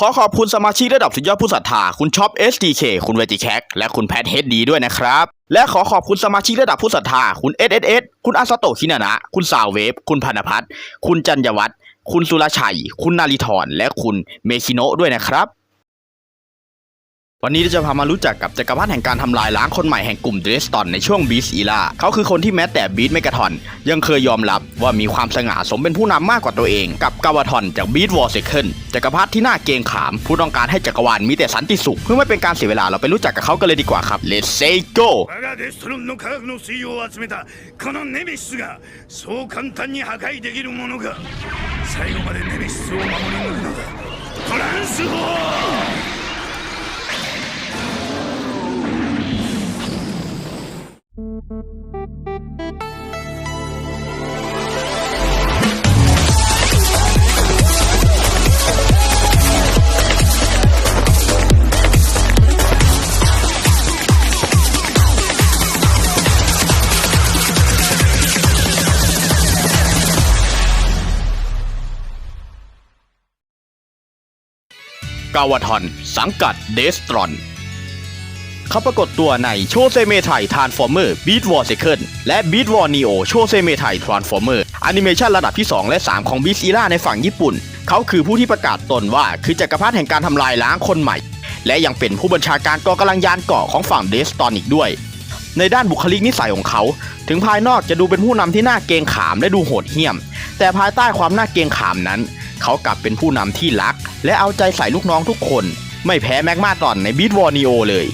ขอขอบคุณสมาชิกระดับสุดยอดผู้ศรัทธา คุณช็อป SDK คุณเวจิแคกและคุณแพทเฮดดีด้วยนะครับ และขอขอบคุณสมาชิกระดับผู้ศรัทธา คุณ SSS คุณอาซาโตคินานะ คุณสาวเวฟ คุณพันธพัฒน์คุณจันยวัฒน์คุณสุรชัย คุณนาริธรและคุณเมคิโนะด้วยนะครับ วันนี้เราจะพามารู้จักกับจักรพรรดิแห่งการทำลายล้างคนใหม่แห่งกลุ่มเดรสตอนในช่วงบีสอีลาเขาคือคนที่แม้แต่บีทเมกาทอน ยังเคยยอมรับว่ามีความสง่าสมเป็นผู้นำมากกว่าตัวเอง กับกาวาทอนจากบีทวอร์เซเคิลจักรพรรดิที่น่าเกรงขาม ผู้ต้องการให้จักรวาลมีแต่สันติสุข เพื่อไม่เป็นการเสียเวลาเราไปรู้จักกับเขากันเลยดีกว่าครับ Let's say go 我がデストロンの科学の水を集めたこのネメシスがそう簡単に破壊できるものか最後までネメシスを守り抜くのだトランスフォー กาวาทอนสังกัดเดสตรอน เขาปรากฏตัวในโชเซเมไททรานส์ฟอร์เมอร์บีทวอร์เซเคิลและบีทวอร์นีโอโชเซเมไททรานส์ฟอร์เมอร์แอนิเมชันระดับที่ 2 และ 3 ของบีซีล่าในฝั่งญี่ปุ่น เขาคือผู้ที่ประกาศตนว่าคือจักรพรรดิแห่งการทำลายล้างคนใหม่ และยังเป็นผู้บัญชาการกองกำลังยานเกาะของฝั่งเดสตอนอีกด้วย ในด้านบุคลิกนิสัยของเขา ถึงภายนอกจะดูเป็นผู้นำที่น่าเกรงขามและดูโหดเหี้ยม แต่ภายใต้ความน่าเกรงขามนั้น เขากลับเป็นผู้นำที่รัก และเอาใจใส่ลูกน้องทุกคน ไม่แพ้แม็กมาตอนในบีทวอร์นีโอเลย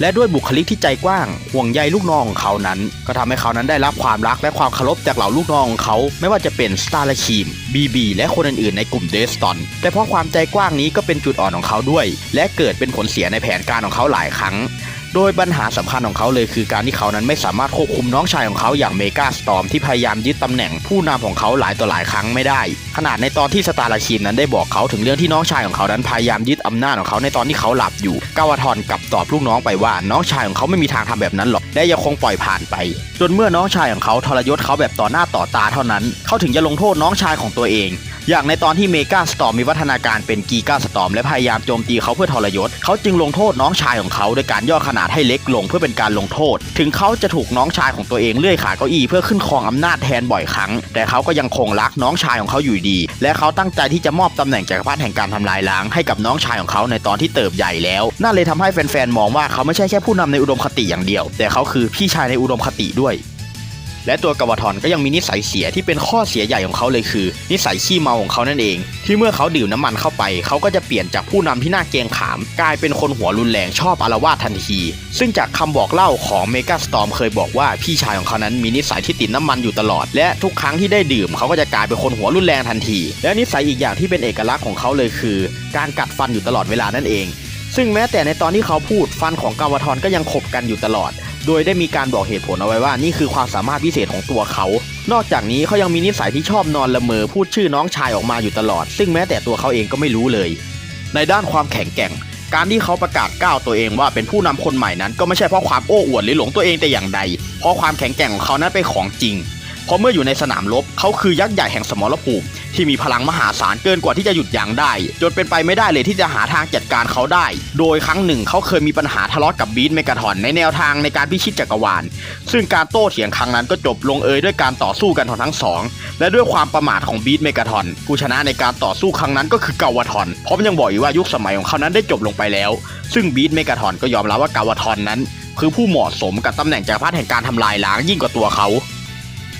และด้วยบุคลิกที่ใจกว้าง ห่วงใยลูกน้องของเขานั้น ก็ทำให้เขานั้นได้รับความรักและความเคารพจากเหล่าลูกน้องของเขา ไม่ว่าจะเป็นสตาร์ลคีมบีบีและคนอื่นๆในกลุ่มเดสตอนแต่เพราะความใจกว้างนี้ก็เป็นจุดอ่อนของเขาด้วย และเกิดเป็นผลเสียในแผนการของเขาหลายครั้ง โดยปัญหาสำคัญของเขาเลยคือการที่เขานั้นไม่สามารถควบคุมน้องชายของเขาอย่างเมกาสตอมที่พยายามยึดตำแหน่งผู้นำของเขาหลายต่อหลายครั้งไม่ได้ ขนาดในตอนที่สตาร์ลาคีมนั้นได้บอกเขาถึงเรื่องที่น้องชายของเขานั้นพยายามยึดอำนาจของเขาในตอนที่เขาหลับอยู่กาวาทอนกลับตอบลูกน้องไปว่าน้องชายของเขาไม่มีทางทำแบบนั้นหรอกและยังคงปล่อยผ่านไป จนเมื่อน้องชายของเขาทรยศเขาแบบต่อหน้าต่อตาเท่านั้น เขาถึงจะลงโทษน้องชายของตัวเอง อย่างในตอนที่เมกาสตอมมีวัฒนาการเป็นกีกาสตอมและพยายามโจมตีเขาเพื่อทรยศ เขาจึงลงโทษน้องชายของเขาโดยการย่อขนาดให้เล็กลงเพื่อเป็นการลงโทษ ถึงเขาจะถูกน้องชายของตัวเองเลื่อยขาเก้าอี้เพื่อขึ้นครองอำนาจแทนบ่อยครั้ง แต่เขาก็ยังคงรักน้องชายของเขาอยู่ดี และเขาตั้งใจที่จะมอบตำแหน่งจักรพรรดิแห่งการทำลายล้างให้กับน้องชายของเขาในตอนที่เติบใหญ่แล้วนั่นเลยทำให้แฟนๆมองว่าเขาไม่ใช่แค่ผู้นำในอุดมคติอย่างเดียว แต่เขาคือพี่ชายในอุดมคติด้วย และตัวกาวาทอนก็ยังมีนิสัยเสียที่เป็นข้อเสียใหญ่ของเขาเลยคือ นิสัยขี้เมาของเขานั่นเอง ที่เมื่อเขาดื่มน้ำมันเข้าไป เขาก็จะเปลี่ยนจากผู้นำที่น่าเกรงขาม กลายเป็นคนหัวรุนแรงชอบอารวาสทันที ซึ่งจากคำบอกเล่าของเมกาสตอมเคยบอกว่าพี่ชายของเขานั้นมีนิสัยที่ติดน้ำมันอยู่ตลอด และทุกครั้งที่ได้ดื่มเขาก็จะกลายเป็นคนหัวรุนแรงทันที และนิสัยอีกอย่างที่เป็นเอกลักษณ์ของเขาเลยคือ การกัดฟันอยู่ตลอดเวลานั่นเอง ซึ่งแม้แต่ในตอนที่เขาพูดฟันของกาวาทอนก็ยังขบกันอยู่ตลอด โดยได้มีการบอกเหตุผลเอาไว้ว่านี่คือความสามารถพิเศษของตัวเขา นอกจากนี้เขายังมีนิสัยที่ชอบนอนละเมอพูดชื่อน้องชายออกมาอยู่ตลอด ซึ่งแม้แต่ตัวเขาเองก็ไม่รู้เลย ในด้านความแข็งแกร่ง การที่เขาประกาศก้าวตัวเองว่าเป็นผู้นำคนใหม่นั้น ก็ไม่ใช่เพราะความโอ้อวดหรือหลงตัวเองแต่อย่างใด เพราะความแข็งแกร่งของเขานั้นเป็นของจริง เพราะเมื่ออยู่ในสนามรบเขาคือยักษ์ใหญ่แห่งสมรภูมิที่มีพลังมหาศาลเกินกว่าที่จะหยุดยั้งได้ จนเป็นไปไม่ได้เลยที่จะหาทางจัดการเขาได้ โดยครั้งหนึ่งเขาเคยมีปัญหาทะเลาะกับบีทเมกาทอนในแนวทางในการพิชิตจักรวาล ซึ่งการโต้เถียงครั้งนั้นก็จบลงเอยด้วยการต่อสู้กันของทั้งสอง และด้วยความประมาทของบีทเมกาทอนผู้ชนะในการต่อสู้ครั้งนั้นก็คือกาวาทอนพร้อมยังบอกอีกว่ายุคสมัยของเขานั้นได้จบลงไปแล้ว ซึ่งบีทเมกาทอนก็ยอมรับว่ากาวาทอนนั้น คือผู้เหมาะสมกับตำแหน่งจักรพรรดิแห่งการทำลายล้างยิ่งกว่าตัวเขา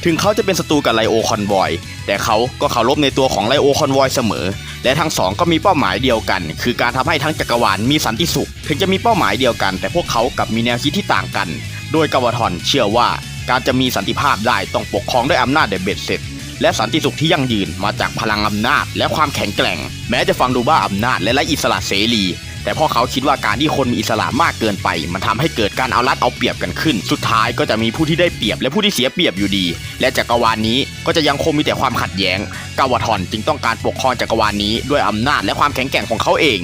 ถึงเขาจะเป็นศัตรูกับไลโอคอนวอย แต่เขาก็เคารพในตัวของไลโอคอนวอยเสมอ และทั้งสองก็มีเป้าหมายเดียวกัน คือการทำให้ทั้งจักรวาลมีสันติสุข ถึงจะมีเป้าหมายเดียวกัน แต่พวกเขากับมีแนวคิดที่ต่างกัน โดยกาวาทอนเชื่อว่าการจะมีสันติภาพได้ต้องปกครองด้วยอำนาจเด็ดเบ็ดเสร็จ และสันติสุขที่ยั่งยืนมาจากพลังอำนาจ และความแข็งแกร่ง แม้จะฟังดูบ้าอำนาจและไร้อิสระเสรี แต่พอเขาคิดว่าการที่คนมีอิสระมากเกินไป มันทำให้เกิดการเอารัดเอาเปรียบกันขึ้น สุดท้ายก็จะมีผู้ที่ได้เปรียบและผู้ที่เสียเปรียบอยู่ดี และจักรวาลนี้ก็จะยังคงมีแต่ความขัดแย้งกาวาทอนจึงต้องการปกครองจักรวาลนี้ด้วยอำนาจและความแข็งแกร่งของเขาเอง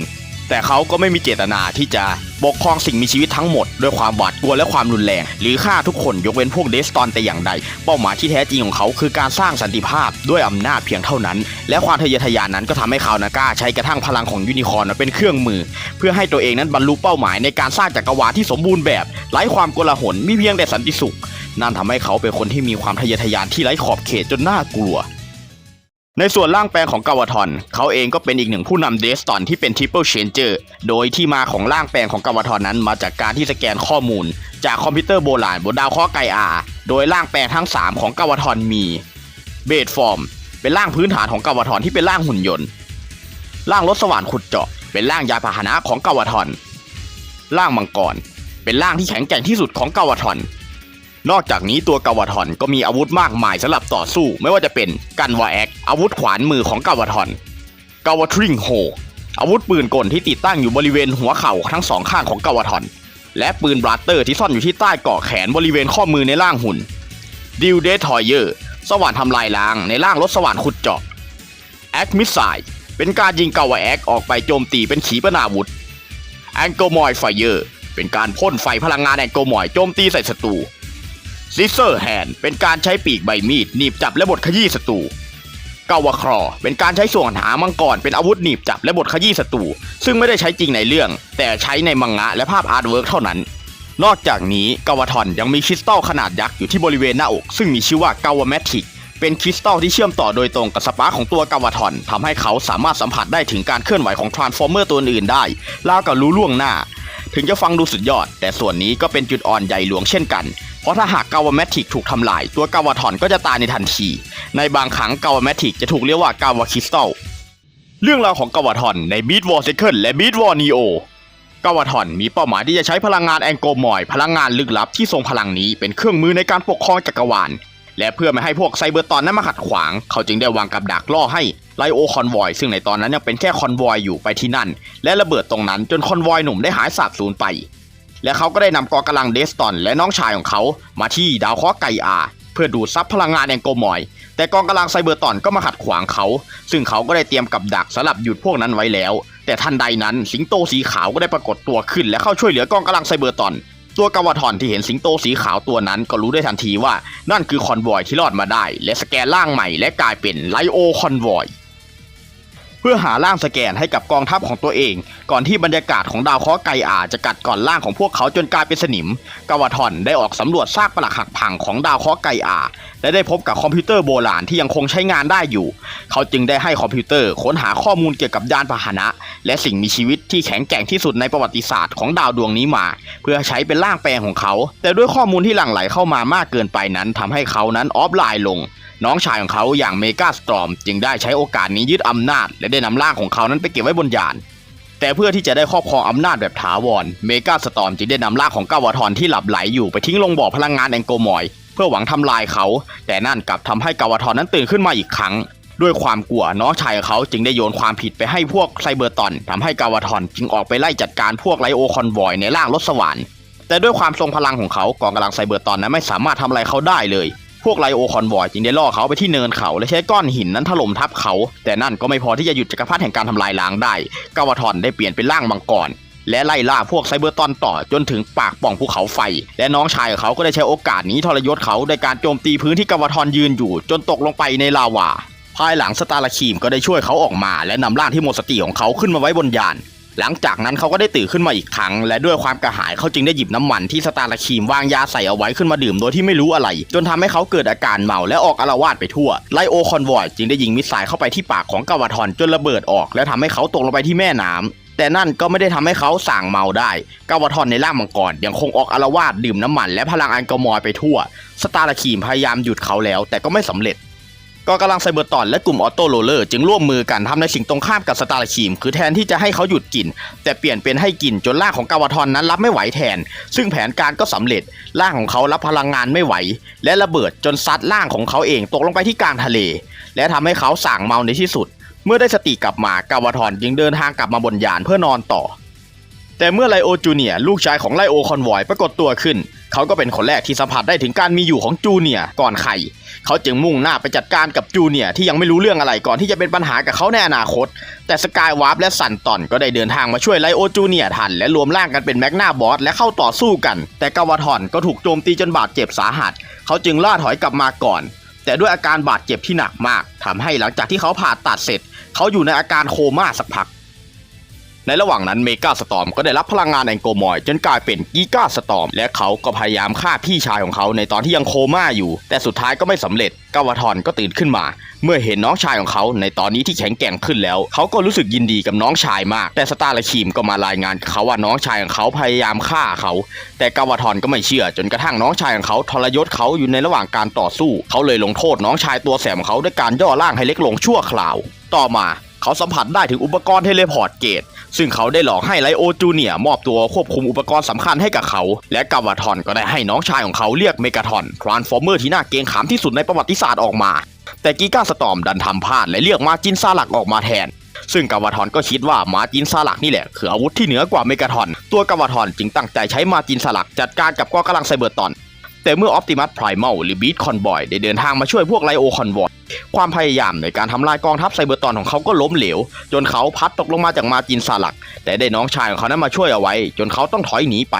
แต่เขาก็ไม่มีเจตนาที่จะปกครองสิ่งมีชีวิตทั้งหมดด้วยความหวาดกลัวและความรุนแรง หรือฆ่าทุกคนยกเว้นพวกเดสตอนแต่อย่างใด เป้าหมายที่แท้จริงของเขาคือการสร้างสันติภาพด้วยอำนาจเพียงเท่านั้น และความทะเยอทะยานนั้นก็ทำให้เขานาก้าใช้กระทั่งพลังของยูนิคอร์นเป็นเครื่องมือ เพื่อให้ตัวเองนั้นบรรลุเป้าหมายในการสร้างจักรวาลที่สมบูรณ์แบบไร้ความโกลาหลมีเพียงแต่สันติสุข นั่นทำให้เขาเป็นคนที่มีความทะเยอทะยานที่ไร้ขอบเขตจนน่ากลัว ในส่วนร่างแปลงของกาวาทอนเขาเองก็เป็นอีกหนึ่งผู้นำเดสตอนที่เป็นทริปเปิลเชนเจอร์โดยที่มาของร่างแปลงของกาวาทอนนั้นมาจากการที่สแกนข้อมูล จากคอมพิวเตอร์โบราณบนดาวเคราะห์ไกอาโดยร่างแปลงทั้ง 3 ของกาวาทอนมีเบสฟอร์มเป็นร่างพื้นฐานของกาวาทอนที่เป็นร่างหุ่นยนต์ ร่างรถสว่านขุดเจาะ เป็นร่างยาพาหนะของกาวาทอนร่างมังกรเป็นร่างที่แข็งแกร่งที่สุดของกาวาทอน นอกจากนี้ตัวกาวาทอนก็มีอาวุธมากมายสำหรับต่อสู้ ไม่ว่าจะเป็นกันวาแอกอาวุธขวานมือของกาวาทอนกาวาทริงโฮอาวุธปืนกลที่ติดตั้งอยู่บริเวณหัวเข่าทั้งสองข้างของกาวาทอนและปืนบลัตเตอร์ที่ซ่อนอยู่ที่ใต้เกาะแขนบริเวณข้อมือในร่างหุ่นดิวเดทอยเยอร์สว่านทำลายล้างในร่างรถสว่านขุดเจาะแอคมิสไซเป็นการยิงกาวาแอกออกไปโจมตีเป็นขีปนาวุธแองโกมอยไฟเยอร์เป็นการพ่นไฟพลังงานแองโกมอยโจมตีใส่ศัตรู ซิเซอร์แฮนเป็นการใช้ปีกใบมีดหนีบจับและบดขยี้ศัตรูเกาวาครอเป็นการใช้ส่วนหามังกรเป็นอาวุธหนีบจับและบดขยี้ศัตรูซึ่งไม่ได้ใช้จริงในเรื่อง แต่ใช้ในมังงะและภาพอาร์ตเวิร์กเท่านั้น นอกจากนี้กาวาทอนยังมีคริสตัลขนาดยักษ์อยู่ที่บริเวณหน้าอก ซึ่งมีชื่อว่ากาวาแมทิกเป็นคริสตัลที่เชื่อมต่อโดยตรงกับสปาร์ของตัวกาวาทอนทำให้เขาสามารถสัมผัสได้ถึงการเคลื่อนไหวของทรานส์ฟอร์เมอร์ตัวอื่นได้ราวกับรู้ล่วงหน้า ถึงจะฟังดูสุดยอด แต่ส่วนนี้ก็เป็นจุดอ่อนใหญ่หลวงเช่นกัน เพราะถ้าหากกาวาแมทิกถูกทำลาย ตัวกาวาทอนก็จะตายในทันที ในบางครั้งกาวาแมทิกจะถูกเรียกว่ากาวาคริสตัลเรื่องราวของกาวาทอนในบีทวอร์เซค n d และบีทวอร์นีโอกาวาทอนมีเป้าหมายที่จะใช้พลังงานแองโกมอย พลังงานลึกลับที่ทรงพลังนี้เป็นเครื่องมือในการปกครองจักรวาล และเพื่อไม่ให้พวกไซเบอร์ตอนนั้นมาขัดขวาง เขาจึงได้วางกับดักล่อให้ไลโอคอนวอยซึ่งในตอนนั้นยังเป็นแค่คอนวอยอยู่ไปที่นั่น และระเบิดตรงนั้นจนคอนวอยหนุ่มได้หายสาบสูญไป และเขาก็ได้นำกองกำลังเดสตอนและน้องชายของเขามาที่ดาวเคราะห์ไกอาเพื่อดูดซับพลังงานแองโกมอย แต่กองกำลังไซเบอร์ตอนก็มาขัดขวางเขา ซึ่งเขาก็ได้เตรียมกับดักสำหรับหยุดพวกนั้นไว้แล้ว แต่ทันใดนั้นสิงโตสีขาวก็ได้ปรากฏตัวขึ้น และเข้าช่วยเหลือกองกำลังไซเบอร์ตอน ตัวกาวาทอนที่เห็นสิงโตสีขาวตัวนั้นก็รู้ได้ทันทีว่านั่นคือคอนวอยที่รอดมาได้ และสแกนร่างใหม่และกลายเป็นไลโอคอนวอย พื่อหาร่างสแกนให้กับกองทัพของตัวเอง ก่อนที่บรรยากาศของดาวเคราะห์ไกอาจะกัดก่อนร่างของพวกเขาจนกลายเป็นสนิม กาวาทอนได้ออกสำรวจซากปรักหักพังของดาวเคราะห์ไกอาและได้พบกับคอมพิวเตอร์โบราณที่ยังคงใช้งานได้อยู่ เขาจึงได้ให้คอมพิวเตอร์ค้นหาข้อมูลเกี่ยวกับยานพาหนะ และสิ่งมีชีวิตที่แข็งแกร่งที่สุดในประวัติศาสตร์ของดาวดวงนี้มา เพื่อใช้เป็นร่างแปลงของเขา แต่ด้วยข้อมูลที่หลั่งไหลเข้ามามากเกินไปนั้นทำให้เขานั้นออฟไลน์ลง น้องชายของเขาอย่างเมกาสตรอมจึงได้ใช้โอกาสนี้ยึดอำนาจ และได้นำร่างของเขานั้นไปเก็บไว้บนยาน แต่เพื่อที่จะได้ครอบครองอำนาจแบบถาวร เมกาสตรอมจึงได้นำร่างของกาวาทอนที่หลับไหลอยู่ไปทิ้งลงบ่อพลังงานแองโกมอย เพื่อหวังทำลายเขา แต่นั่นกลับทำให้กาวาทอนนั้นตื่นขึ้นมาอีกครั้ง ด้วยความกลัวน้องชายของเขาจึงได้โยนความผิดไปให้พวกไซเบอร์ตอนทำให้กาวาทอนจึงออกไปไล่จัดการพวกไลโอคอนวอยในร่างรถสว่านแต่ด้วยความทรงพลังของเขากองกำลังไซเบอร์ตอนนั้นไม่สามารถทำอะไรเขาได้เลย พวกไลโอคอนวอยจึงได้ล่อเขาไปที่เนินเขา และใช้ก้อนหินนั้นถล่มทับเขา แต่นั่นก็ไม่พอที่จะหยุดจักรพรรดิแห่งการทำลายล้างได้กาวาทอนได้เปลี่ยนเป็นร่างมังกรและไล่ล่าพวกไซเบอร์ตอนต่อจนถึงปากป่องภูเขาไฟ และน้องชายของเขาก็ได้ใช้โอกาสนี้ทรยศเขาโดยการโจมตีพื้นที่กาวาทอนยืนอยู่ จนตกลงไปในลาวาภายหลังสตาร์คีมก็ได้ช่วยเขาออกมา และนำร่างที่หมดสติของเขาขึ้นมาไว้บนยาน หลังจากนั้นเขาก็ได้ตื่นขึ้นมาอีกครั้ง และด้วยความกระหายเขาจึงได้หยิบน้ำมันที่สตาร์ลคีมวางยาใส่เอาไว้ขึ้นมาดื่มโดยที่ไม่รู้อะไร จนทำให้เขาเกิดอาการเมาและออกอาละวาดไปทั่วไลโอคอนวอยจึงได้ยิงมิสไซล์เข้าไปที่ปากของกาวาทอนจนระเบิดออก และทำให้เขาตกลงไปที่แม่น้ำแต่นั่นก็ไม่ได้ทำให้เขาสั่งเมาได้กาวาทอนในร่างมังกรยังคงออกอาละวาดดื่มน้ำมัน และพลังแอลกอฮอล์ไปทั่ว สตาร์คีมพยายามหยุดเขาแล้ว แต่ก็ไม่สำเร็จ ก็กำลังไซเบอร์ตอนและกลุ่มออโต้โรเลอร์จึงร่วมมือกันทำในสิ่งตรงข้ามกับสตาร์คีม คือแทนที่จะให้เขาหยุดกิน แต่เปลี่ยนเป็นให้กินจนร่างของกาวาทอนนั้นรับไม่ไหวแทน ซึ่งแผนการก็สำเร็จร่างของเขารับพลังงานไม่ไหว และระเบิดจนซัดร่างของเขาเองตกลงไปที่กลางทะเล และทำให้เขาสั่งเมาในที่สุด เมื่อได้สติกลับมากาวาทอนจึงเดินทางกลับมาบนยานเพื่อนอนต่อ แต่เมื่อไลโอจูเนียลูกชายของไลโอคอนวอยปรากฏตัวขึ้น เขาก็เป็นคนแรกที่สัมผัสได้ถึงการมีอยู่ของจูเนียก่อนใคร เขาจึงมุ่งหน้าไปจัดการกับจูเนียที่ยังไม่รู้เรื่องอะไรก่อนที่จะเป็นปัญหากับเขาในอนาคต แต่สกายวาร์ปและสันตอนก็ได้เดินทางมาช่วยไลโอจูเนียทัน และรวมร่างกันเป็นแมกนาบอสและเข้าต่อสู้กัน แต่กาวาทอนก็ถูกโจมตีจนบาดเจ็บสาหัส เขาจึงล่าถอยกลับมาก่อน แต่ด้วยอาการบาดเจ็บที่หนักมากทำให้หลังจากที่เขาผ่าตัดเสร็จ เขาอยู่ในอาการโคม่าสักพัก ในระหว่างนั้นเมกาสตอมก็ได้รับพลังงานแองโกมอยจนกลายเป็นกีกาสตอมและเขาก็พยายามฆ่าพี่ชายของเขาในตอนที่ยังโคม่าอยู่ แต่สุดท้ายก็ไม่สำเร็จกาวาทอนก็ตื่นขึ้นมา เมื่อเห็นน้องชายของเขาในตอนนี้ที่แข็งแกร่งขึ้นแล้ว เขาก็รู้สึกยินดีกับน้องชายมาก แต่สตาร์และคีมก็มารายงานเขาว่าน้องชายของเขาพยายามฆ่าเขา แต่กาวาทอนก็ไม่เชื่อ จนกระทั่งน้องชายของเขาทรยศเขาอยู่ในระหว่างการต่อสู้ เขาเลยลงโทษน้องชายตัวแสบของเขาด้วยการย่อร่างให้เล็กลงชั่วคราว ต่อมา เขาสัมผัสได้ถึงอุปกรณ์เทเลพอร์ตเกต ซึ่งเขาได้หลอกให้ไลโอจูเนียมอบตัวควบคุมอุปกรณ์สำคัญให้กับเขา และกาวาทอนก็ได้ให้น้องชายของเขาเรียกเมกาทอนทรานส์ฟอร์เมอร์ที่น่าเกงขามที่สุดในประวัติศาสตร์ออกมา แต่กีก้าสตอมดันทำพลาดและเรียกมาจินซาหลักออกมาแทนซึ่งกาวาทอนก็คิดว่ามาจินซาลักนี่แหละคืออาวุธที่เหนือกว่าเมกาทอน ตัวกาวาทอนจึงตั้งใจใช้มาจินซาลักจัดการกับกองกำลังไซเบอร์ตอน แต่เมื่อออ t ติมัสไพร m ม l หรือบีทคอนบอยได้เดินทางมาช่วยพวกไลโอคอนบอย ความพยายามในการทำลายกองทัพไซเบอร์ตอนของเขาก็ล้มเหลว จนเขาพัดตกลงมาจากมาจินซาลัก แต่ได้น้องชายของเขานั้นมาช่วยเอาไว้ จนเขาต้องถอยหนีไป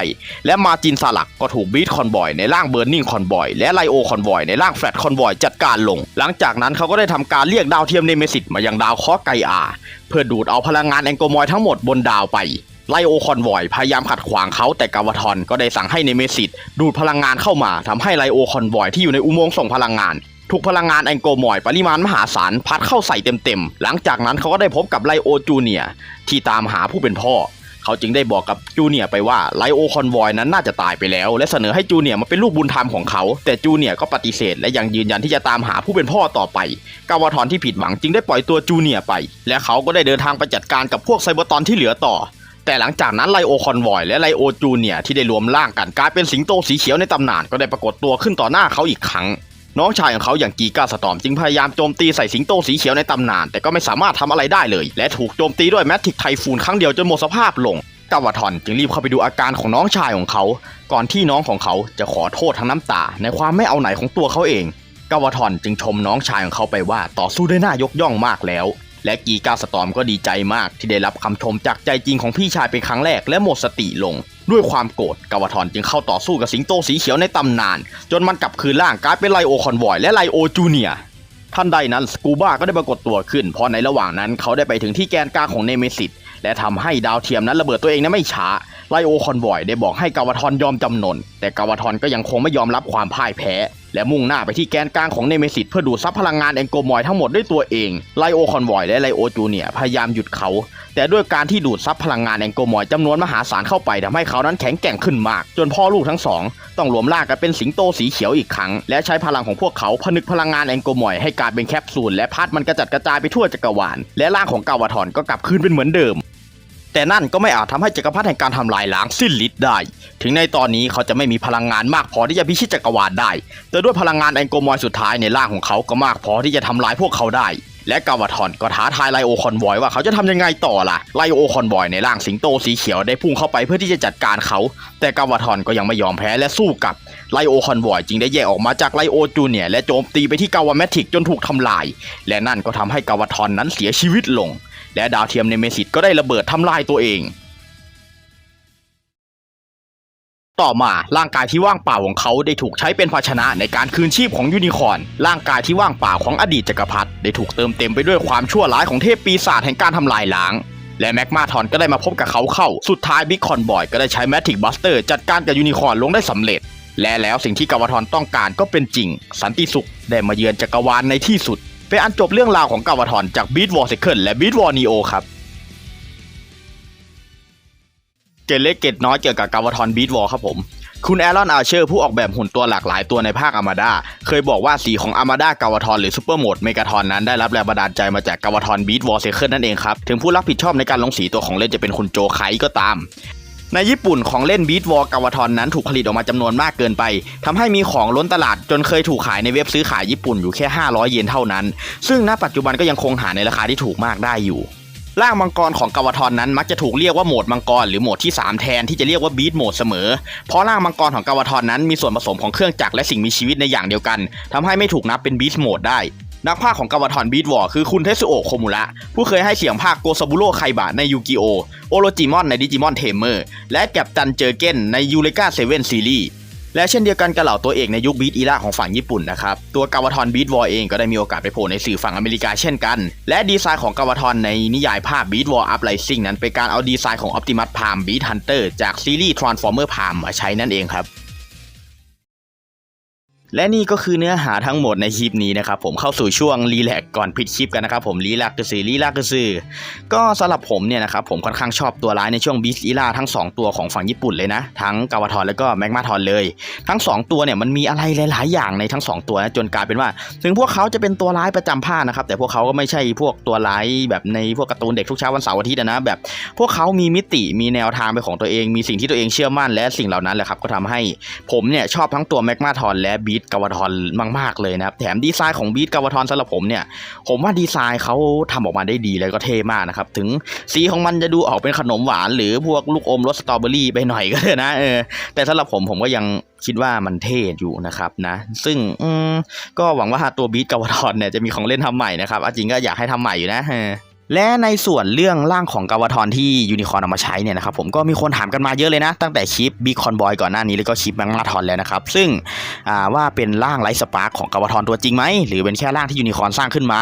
และมาจินซาลักก็ถูกบีทคอนบอยในร่างเบ r ร์ n ิ n งคอนบอยและไลโอคอนบอยในร่างแฟลตคอนบอยจัดการลง หลังจากนั้นเขาก็ได้ทำการเรียกดาวเทียมเนเมซิสมายังดาวคราะห์ไกอาเพื่อดูดเอาพลังงานแองโกมอยทั้งหมดบนดาวไปไลโอคอนวอยพยายามขัดขวางเขาแต่กาวาทอนก็ได้สั่งให้เนเมซิสดูดพลังงานเข้ามาทำให้ไลโอคอนวอยที่อยู่ในอุโมงค์ส่งพลังงาน ถูกพลังงานแองโกมอยปริมาณมหาศาลพัดเข้าใส่เต็มๆ หลังจากนั้นเขาก็ได้พบกับไลโอจูเนียที่ตามหาผู้เป็นพ่อ เขาจึงได้บอกกับจูเนียไปว่าไลโอคอนวอยนั้นน่าจะตายไปแล้ว และเสนอให้จูเนียมาเป็นลูกบุญธรรมของเขา แต่จูเนียก็ปฏิเสธ และยังยืนยันที่จะตามหาผู้เป็นพ่อต่อไป กาวาทอนที่ผิดหวังจึงได้ปล่อยตัวจูเนียไป และเขาก็ได้เดินทางไปจัดการกับพวกไซเบอร์ตอนที่เหลือต่อแต่หลังจากนั้นไลโอคอนวอยและไลโอจูเนียที่ได้รวมร่างกันกลายเป็นสิงโตสีเขียวในตำนานก็ได้ปรากฏตัวขึ้นต่อหน้าเขาอีกครั้ง น้องชายของเขาอย่างกีกาสตอมจึงพยายามโจมตีใส่สิงโตสีเขียวในตำนาน แต่ก็ไม่สามารถทำอะไรได้เลย และถูกโจมตีด้วยแมททิกไทฟูนครั้งเดียวจนหมดสภาพลงกาวาทอนจึงรีบเข้าไปดูอาการของน้องชายของเขา ก่อนที่น้องของเขาจะขอโทษทั้งน้ำตา ในความไม่เอาไหนของตัวเขาเองกาวาทอนจึงชมน้องชายของเขาไปว่าต่อสู้ได้น่ายกย่องมากแล้ว และกีกาสตอมก็ดีใจมากที่ได้รับคำชมจากใจจริงของพี่ชายเป็นครั้งแรกและหมดสติลง ด้วยความโกรธกาวาทอนจึงเข้าต่อสู้กับสิงโตสีเขียวในตำนาน จนมันกลับคืนร่างกลายเป็นไลโอคอนวอยและไลโอจูเนียท่านใดนั้นสกูบ้าก็ได้ปรากฏตัวขึ้นเพราะในระหว่างนั้นเขาได้ไปถึงที่แกนกลางของเนเมซิสและทำให้ดาวเทียมนั้นระเบิดตัวเองนั้นไม่ช้าไลโอคอนวอยได้บอกให้กาวาทอนยอมจำนนแต่กาวาทอนก็ยังคงไม่ยอมรับความพ่ายแพ้ และมุ่งหน้าไปที่แกนกลางของเนเมซิสเพื่อดูดซับพลังงานแองโกมอยทั้งหมดด้วยตัวเองไลโอคอนวอยและไลโอจูเนียพยายามหยุดเขา แต่ด้วยการที่ดูดซับพลังงานแองโกมอยจำนวนมหาศาลเข้าไปทำให้เขานั้นแข็งแกร่งขึ้นมาก จนพ่อลูกทั้งสอง ต้องรวมร่างกันเป็นสิงโตสีเขียวอีกครั้ง และใช้พลังของพวกเขาผนึกพลังงานแองโกมอยให้กลายเป็นแคปซูลและพัดมันกระจัดกระจายไปทั่วจักรวาลและร่างของกาวาทอนก็กลับคืนเป็นเหมือนเดิม แต่นั่นก็ไม่อาจทำให้จักรพรรดิแห่งการทำลายล้างสิ้นฤทธิ์ได้ ถึงในตอนนี้เขาจะไม่มีพลังงานมากพอที่จะพิชิตจักรวาลได้ แต่ด้วยพลังงานแองโกมอยสุดท้ายในร่างของเขาก็มากพอที่จะทำลายพวกเขาได้ และกาวาทอนก็ท้าทายไลโอคอนวอยว่าเขาจะทำยังไงต่อล่ะ ไลโอคอนวอยในร่างสิงโตสีเขียวได้พุ่งเข้าไปเพื่อที่จะจัดการเขา แต่กาวาทอนก็ยังไม่ยอมแพ้และสู้กลับไลโอคอนวอยจึงได้แยกออกมาจากไลโอจูเนียและโจมตีไปที่กาวาแมทิกจนถูกทำลาย และนั่นก็ทำให้กาวาทอนนั้นเสียชีวิตลง และดาวเทียมเนเมซิสก็ได้ระเบิดทำลายตัวเอง ต่อมาร่างกายที่ว่างเปล่าของเขาได้ถูกใช้เป็นภาชนะในการคืนชีพของยูนิคอร์นร่างกายที่ว่างเปล่าของอดีตจักรพรรดิได้ถูกเติมเต็มไปด้วยความชั่วร้ายของเทพปีศาจแห่งการทำลายล้าง และแม็กมาทอนก็ได้มาพบกับเขาเข้า สุดท้ายบิ๊กคอนบอยก็ได้ใช้แมทริกบัสเตอร์จัดการกับยูนิคอร์นลงได้สำเร็จและแล้วสิ่งที่กาวาทอนต้องการก็เป็นจริง สันติสุขได้มาเยือนจักรวาลในที่สุด เป็นอันจบเรื่องราวของกาวาทอนจากบีทวอร์เซเคิลและบีทวอร์นีโอครับเกตเล็กเกตน้อยเกี่ยวกับกาวาทอนบีทวอลครับผม คุณแอรอนอาเชอร์ผู้ออกแบบหุ่นตัวหลากหลายตัวในภาคอามาดาเคยบอกว่าสีของอามาดากาวาทอนหรือซูเปอร์โหมดเมกาทอนนั้นได้รับแรงบันดาลใจมาจากกาวาทอนบีทวอลเซเคิลนั่นเองครับ ถึงผู้รับผิดชอบในการลงสีตัวของเล่นจะเป็นคุณโจไคก็ตาม ในญี่ปุ่นของเล่นบีทวอลกาวาทอนนั้นถูกผลิตออกมาจำนวนมากเกินไปทำให้มีของล้นตลาดจนเคยถูกขายในเว็บซื้อขายญี่ปุ่นอยู่แค่ 500 เยนเท่านั้น ซึ่งณปัจจุบันก็ยังคงหาในราคาที่ถูกมากได้อยู่ร่างมังกรของกาวาทอนนั้นมักจะถูกเรียกว่าโหมดมังกรหรือโหมดที่ 3 แทนที่จะเรียกว่าบีทโหมดเสมอ เพราะร่างมังกรของกาวาทอนนั้นมีส่วนผสมของเครื่องจักรและสิ่งมีชีวิตในอย่างเดียวกันทำให้ไม่ถูกนับเป็นบีทโหมดได้ นักพากย์ของกาวาทอนบีทวอร์คือคุณเทสุโอะโคมุระผู้เคยให้เสียงพากย์โกซาบุโร่ไคบะในยูกิโอโอโรจิมอนในดิจิมอนเทมเมอร์และแกับตันเจอเก้นในยูเลกาเซเว่นซีรีส์และเช่นเดียวกันกับเหล่าตัวเอกในยุคบีทอีราของฝั่งญี่ปุ่นนะครับ ตัวกาวาทอนบีทวอร์เองก็ได้มีโอกาสไปโผล่ในสื่อฝั่งอเมริกาเช่นกัน และดีไซน์ของกาวาทอนในนิยายภาพบีทวอร์อัพไ i ซิงนั้นเป็นการเอาดีไซน์ของออ t ติมัสพามบีทฮันเตอร์จากซีรีส์ Transformer Prime มาใช้นั่นเองครับ และนี่ก็คือเนื้อหาทั้งหมดในคลิปนี้นะครับผมเข้าสู่ช่วงรีแลกก่อนปิดคลิปกันนะครับผมรีแลกก็คือรีแลกก็คือก็สำหรับผมเนี่ยนะครับผมค่อนข้างชอบตัวร้ายในช่วงบีสอีล่าทั้ง 2 ตัวของฝั่งญี่ปุ่นเลยนะ ทั้งกาวาทอนแล้วก็แมกมาทอนเลย ทั้ง 2 ตัวเนี่ยมันมีอะไรหลาย ๆ อย่างในทั้ง 2 ตัวนะจนกลายเป็นว่า ถึงพวกเขาจะเป็นตัวร้ายประจำภาคนะครับแต่พวกเขาก็ไม่ใช่พวกตัวร้ายแบบในพวกการ์ตูนเด็กทุกเช้าวันเสาร์อาทิตย์นะแบบ พวกเขามีมิติมีแนวทางเป็นของตัวเองมีสิ่งที่ตัวเองเชื่อมั่นและสิ่งเหล่านั้นแหละครับก็ทำให้ผมเนี่ยชอบทั้งตัวแมกมาทอนและบีทกาวทอนมาก ๆ เลยนะครับ แถมดีไซน์ของบีทกาวทอนสำหรับผมเนี่ย ผมว่าดีไซน์เขาทำออกมาได้ดีแล้วก็เท่มากนะครับ ถึงสีของมันจะดูออกเป็นขนมหวาน หรือพวกลูกอมรสสตรอเบอรี่ไปหน่อยก็เถอะนะเออแต่สำหรับผมผมก็ยังคิดว่ามันเท่อยู่นะครับนะ ซึ่งอืก็หวังว่าตัวบีทกาวทอนเนี่ยจะมีของเล่นทำใหม่นะครับอาจริงก็อยากให้ทำใหม่อยู่นะเออ และในส่วนเรื่องร่างของกาวทอนที่ยูนิคอร์นเอามาใช้เนี่ยนะครับผมก็มีคนถามกันมาเยอะเลยนะ ตั้งแต่คลิปบีคอนบอยก่อนหน้านี้แล้วก็คลิปแมงมาทอนแล้วนะครับ ซึ่งว่าเป็นร่างไลท์สปาร์คของกาวทอนตัวจริงไหม หรือเป็นแค่ร่างที่ยูนิคอร์นสร้างขึ้นมา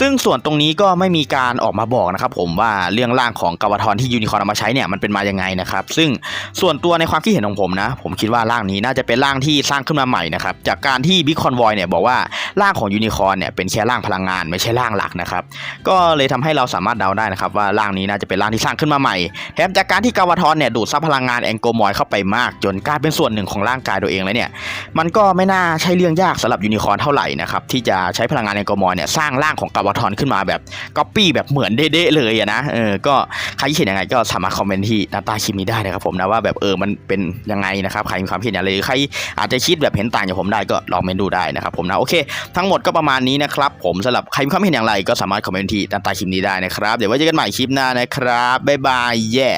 ซึ่งส่วนตรงนี้ก็ไม่มีการออกมาบอกนะครับผมว่าเรื่องร่างของกาวทอนที่ยูนิคอร์นเอามาใช้เนี่ยมันเป็นมายังไงนะครับซึ่งส่วนตัวในความคิดเห็นของผมนะ ผมคิดว่าร่างนี้น่าจะเป็นร่างที่สร้างขึ้นมาใหม่นะครับจากการที่บิคอนวอยเนี่ยบอกว่าร่างของยูนิคอร์นเนี่ยเป็นแค่ร่างพลังงานไม่ใช่ร่างหลักนะครับก็เลยทำใให้เราสามารถเดาได้นะครับว่าร่างนี้น่าจะเป็นร่างที่สร้างขึ้นมาใหม่แถมจากการที่กาวาทอนเนี่ยดูดซับพลังงานแองโกมอยเข้าไปมากจนกลายเป็นส่วนหนึ่งของร่างกายตัวเองแล้วเนี่ยมันก็ไม่น่าใช่เรื่องยากสำหรับยูนิคอร์นเท่าไหร่นะครับที่จะใช้พลังงานแองโกมอยเนี่ยสร้างร่างของกาวาทอนขึ้นมาแบบก๊อปปี้แบบเหมือนเด๊ะเลยนะเออก็ใครคิดเห็นยังไงก็สามารถคอมเมนต์ที่หน้าต้คลิปนี้ได้นะครับผมนะว่าแบบเออมันเป็นยังไงนะครับใครมีความคิดเห็นอะไรหรือใครอาจจะคิดแบบเห็นต่างจากผมได้ก็ลองเมนดูได้นะครับผมนะโอเค ทั้งหมดก็ประมาณนี้นะครับผมสำหรับใครมีความเห็นอย่างไรก็สามารถคอมเมนต์ที่ด้าต้คลิปนี้ได้นะครับ เดี๋ยวไว้เจอกันใหม่คลิปหน้านะครับบ๊ายบายแย่